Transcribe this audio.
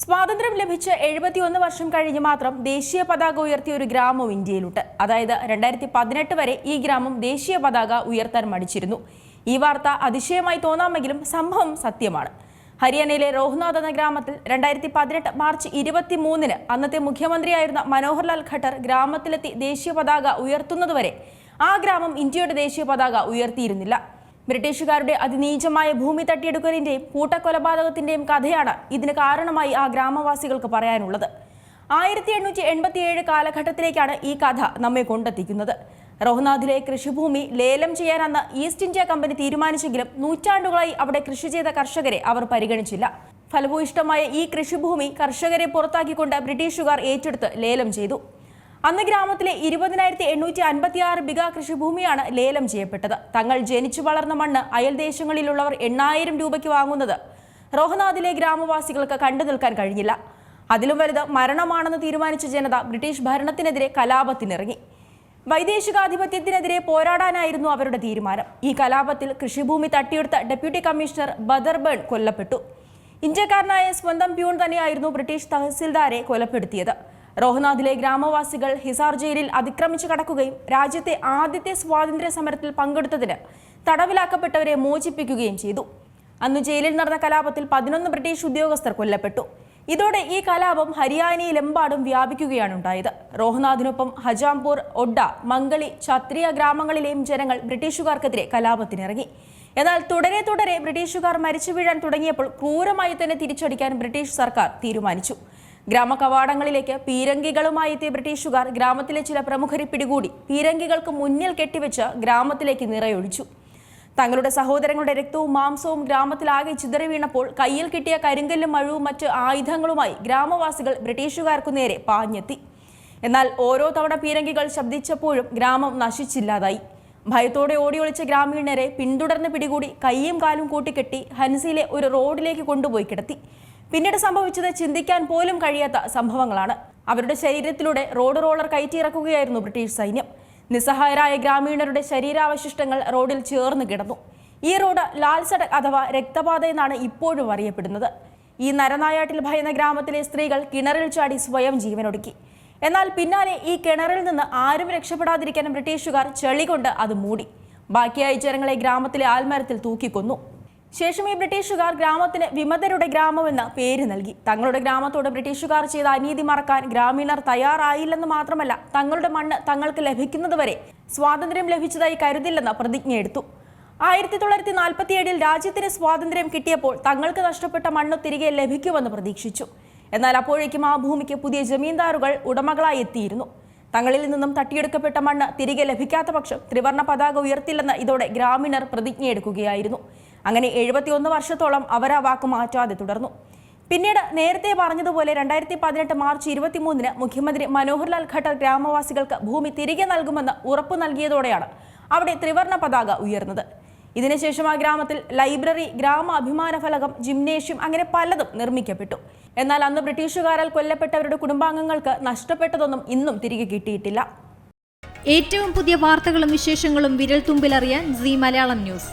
സ്വാതന്ത്ര്യം ലഭിച്ച് എഴുപത്തിയൊന്ന് വർഷം കഴിഞ്ഞ് മാത്രം ദേശീയ പതാക ഉയർത്തിയ ഒരു ഗ്രാമം ഇന്ത്യയിലുണ്ട്. അതായത് രണ്ടായിരത്തി പതിനെട്ട് വരെ ഈ ഗ്രാമം ദേശീയ പതാക ഉയർത്താൻ മടിച്ചിരുന്നു. ഈ വാർത്ത അതിശയമായി തോന്നാമെങ്കിലും സംഭവം സത്യമാണ്. ഹരിയാനയിലെ രോഹ്നാഥ് എന്ന ഗ്രാമത്തിൽ രണ്ടായിരത്തി പതിനെട്ട് മാർച്ച് ഇരുപത്തി മൂന്നിന് അന്നത്തെ മുഖ്യമന്ത്രിയായിരുന്ന മനോഹർലാൽ ഖട്ടർ ഗ്രാമത്തിലെത്തി ദേശീയ പതാക ഉയർത്തുന്നതുവരെ ആ ഗ്രാമം ഇന്ത്യയുടെ ദേശീയ പതാക ഉയർത്തിയിരുന്നില്ല. ബ്രിട്ടീഷുകാരുടെ അതിനീചമായ ഭൂമി തട്ടിയെടുക്കലിന്റെയും കൂട്ടക്കൊലപാതകത്തിന്റെയും കഥയാണ് ഇതിന് കാരണമായി ആ ഗ്രാമവാസികൾക്ക് പറയാനുള്ളത്. ആയിരത്തി എണ്ണൂറ്റി എൺപത്തിയേഴ് കാലഘട്ടത്തിലേക്കാണ് ഈ കഥ നമ്മെ കൊണ്ടെത്തിക്കുന്നത്. റോഹ്നാഥിലെ കൃഷിഭൂമി ലേലം ചെയ്യാനെന്ന് ഈസ്റ്റ് ഇന്ത്യ കമ്പനി തീരുമാനിച്ചെങ്കിലും നൂറ്റാണ്ടുകളായി അവിടെ കൃഷി ചെയ്ത കർഷകരെ അവർ പരിഗണിച്ചില്ല. ഫലഭൂയിഷ്ടമായ ഈ കൃഷിഭൂമി കർഷകരെ പുറത്താക്കിക്കൊണ്ട് ബ്രിട്ടീഷുകാർ ഏറ്റെടുത്ത് ലേലം ചെയ്തു. അന്ന് ഗ്രാമത്തിലെ ഇരുപതിനായിരത്തി എണ്ണൂറ്റി അൻപത്തി ആറ് ബിഗ കൃഷിഭൂമിയാണ് ലേലം ചെയ്യപ്പെട്ടത്. തങ്ങൾ ജനിച്ചു വളർന്ന മണ്ണ് അയൽദേശങ്ങളിലുള്ളവർ എണ്ണായിരം രൂപയ്ക്ക് വാങ്ങുന്നത് റോഹനാഥിലെ ഗ്രാമവാസികൾക്ക് കണ്ടു നിൽക്കാൻ കഴിഞ്ഞില്ല. അതിലും വലുത് മരണമാണെന്ന് തീരുമാനിച്ച ജനത ബ്രിട്ടീഷ് ഭരണത്തിനെതിരെ കലാപത്തിനിറങ്ങി. വൈദേശികാധിപത്യത്തിനെതിരെ പോരാടാനായിരുന്നു അവരുടെ തീരുമാനം. ഈ കലാപത്തിൽ കൃഷിഭൂമി തട്ടിയെടുത്ത ഡെപ്യൂട്ടി കമ്മീഷണർ ബദർബേൺ കൊല്ലപ്പെട്ടു. ഇന്ത്യക്കാരനായ സ്വന്തം പ്യൂൺ തന്നെയായിരുന്നു ബ്രിട്ടീഷ് തഹസിൽദാരെ കൊലപ്പെടുത്തിയത്. റോഹ്നാഥിലെ ഗ്രാമവാസികൾ ഹിസാർ ജയിലിൽ അതിക്രമിച്ചു കടക്കുകയും രാജ്യത്തെ ആദ്യത്തെ സ്വാതന്ത്ര്യ സമരത്തിൽ പങ്കെടുത്തതിന് തടവിലാക്കപ്പെട്ടവരെ മോചിപ്പിക്കുകയും ചെയ്തു. അന്ന് ജയിലിൽ നടന്ന കലാപത്തിൽ പതിനൊന്ന് ബ്രിട്ടീഷ് ഉദ്യോഗസ്ഥർ കൊല്ലപ്പെട്ടു. ഇതോടെ ഈ കലാപം ഹരിയാനയിലെമ്പാടും വ്യാപിക്കുകയാണ് ഉണ്ടായത്. റോഹ്നാഥിനൊപ്പം ഹജാംപൂർ ഒഡ മംഗളി ഛത്രിയ ഗ്രാമങ്ങളിലെയും ജനങ്ങൾ ബ്രിട്ടീഷുകാർക്കെതിരെ കലാപത്തിനിറങ്ങി. എന്നാൽ തുടരെ തുടരെ ബ്രിട്ടീഷുകാർ മരിച്ചു വീഴാൻ തുടങ്ങിയപ്പോൾ ക്രൂരമായി തന്നെ തിരിച്ചടിക്കാൻ ബ്രിട്ടീഷ് സർക്കാർ തീരുമാനിച്ചു. ഗ്രാമ കവാടങ്ങളിലേക്ക് പീരങ്കികളുമായി എത്തിയ ബ്രിട്ടീഷുകാർ ഗ്രാമത്തിലെ ചില പ്രമുഖരെ പിടികൂടി പീരങ്കികൾക്ക് മുന്നിൽ കെട്ടിവെച്ച് ഗ്രാമത്തിലേക്ക് നിറയൊഴിച്ചു. തങ്ങളുടെ സഹോദരങ്ങളുടെ രക്തവും മാംസവും ഗ്രാമത്തിലാകെ ചിതറി വീണപ്പോൾ കയ്യിൽ കിട്ടിയ കരിങ്കല്ലും മഴവും മറ്റ് ആയുധങ്ങളുമായി ഗ്രാമവാസികൾ ബ്രിട്ടീഷുകാർക്കു നേരെ പാഞ്ഞെത്തി. എന്നാൽ ഓരോ തവണ പീരങ്കികൾ ശബ്ദിച്ചപ്പോഴും ഗ്രാമം നശിച്ചില്ലാതായി. ഭയത്തോടെ ഓടിയൊളിച്ച ഗ്രാമീണരെ പിന്തുടർന്ന് പിടികൂടി കൈയും കാലും കൂട്ടിക്കെട്ടി ഹൻസിയിലെ ഒരു റോഡിലേക്ക് കൊണ്ടുപോയി കിടത്തി. പിന്നീട് സംഭവിച്ചത് ചിന്തിക്കാൻ പോലും കഴിയാത്ത സംഭവങ്ങളാണ്. അവരുടെ ശരീരത്തിലൂടെ റോഡ് റോളർ കയറ്റിയിറക്കുകയായിരുന്നു ബ്രിട്ടീഷ് സൈന്യം. നിസ്സഹായരായ ഗ്രാമീണരുടെ ശരീരാവശിഷ്ടങ്ങൾ റോഡിൽ ചേർന്ന് കിടന്നു. ഈ റോഡ് ലാൽ സഡക് അഥവാ രക്തപാത എന്നാണ് ഇപ്പോഴും അറിയപ്പെടുന്നത്. ഈ നരനായാട്ടിൽ ഭയന്ന ഗ്രാമത്തിലെ സ്ത്രീകൾ കിണറിൽ ചാടി സ്വയം ജീവനൊടുക്കി. എന്നാൽ പിന്നാലെ ഈ കിണറിൽ നിന്ന് ആരും രക്ഷപ്പെടാതിരിക്കാൻ ബ്രിട്ടീഷുകാർ ചെളി കൊണ്ട് അത് മൂടി. ബാക്കിയായ ജനങ്ങളെ ഗ്രാമത്തിലെ ആൽമരത്തിൽ തൂക്കിക്കൊന്നു. ശേഷം ഈ ബ്രിട്ടീഷുകാർ ഗ്രാമത്തിന് വിമതരുടെ ഗ്രാമമെന്ന് പേര് നൽകി. തങ്ങളുടെ ഗ്രാമത്തോട് ബ്രിട്ടീഷുകാർ ചെയ്ത അനീതി മറക്കാൻ ഗ്രാമീണർ തയ്യാറായില്ലെന്ന് മാത്രമല്ല തങ്ങളുടെ മണ്ണ് തങ്ങൾക്ക് ലഭിക്കുന്നതുവരെ സ്വാതന്ത്ര്യം ലഭിച്ചതായി കരുതില്ലെന്ന് പ്രതിജ്ഞയെടുത്തു ആയിരത്തി തൊള്ളായിരത്തി നാൽപ്പത്തിയേഴിൽ രാജ്യത്തിന് സ്വാതന്ത്ര്യം കിട്ടിയപ്പോൾ തങ്ങൾക്ക് നഷ്ടപ്പെട്ട മണ്ണ് തിരികെ ലഭിക്കുമെന്ന് പ്രതീക്ഷിച്ചു. എന്നാൽ അപ്പോഴേക്കും ആ ഭൂമിക്ക് പുതിയ ജമീന്ദാറുകൾ ഉടമകളായി എത്തിയിരുന്നു. തങ്ങളിൽ നിന്നും തട്ടിയെടുക്കപ്പെട്ട മണ്ണ് തിരികെ ലഭിക്കാത്ത പക്ഷം ത്രിവർണ പതാക ഉയർത്തില്ലെന്ന് ഇതോടെ ഗ്രാമീണർ പ്രതിജ്ഞയെടുക്കുകയായിരുന്നു. അങ്ങനെ എഴുപത്തിയൊന്ന് വർഷത്തോളം അവർ ആ വാക്ക് മാറ്റാതെ തുടർന്നു. പിന്നീട് നേരത്തെ പറഞ്ഞതുപോലെ രണ്ടായിരത്തി പതിനെട്ട് മാർച്ച് ഇരുപത്തിമൂന്നിന് മുഖ്യമന്ത്രി മനോഹർലാൽ ഖട്ടർ ഗ്രാമവാസികൾക്ക് ഭൂമി തിരികെ നൽകുമെന്ന് ഉറപ്പു നൽകിയതോടെയാണ് അവിടെ ത്രിവർണ പതാക ഉയർന്നത്. ഇതിനുശേഷം ആ ഗ്രാമത്തിൽ ലൈബ്രറി ഗ്രാമ അഭിമാന ഫലകം ജിംനേഷ്യം അങ്ങനെ പലതും നിർമ്മിക്കപ്പെട്ടു. എന്നാൽ അന്ന് ബ്രിട്ടീഷുകാരാൽ കൊല്ലപ്പെട്ടവരുടെ കുടുംബാംഗങ്ങൾക്ക് നഷ്ടപ്പെട്ടതൊന്നും ഇന്നും തിരികെ കിട്ടിയിട്ടില്ല. ഏറ്റവും പുതിയ വാർത്തകളും വിശേഷങ്ങളും വിരൽ തുമ്പിലറിയാൻ സി മലയാളം ന്യൂസ്.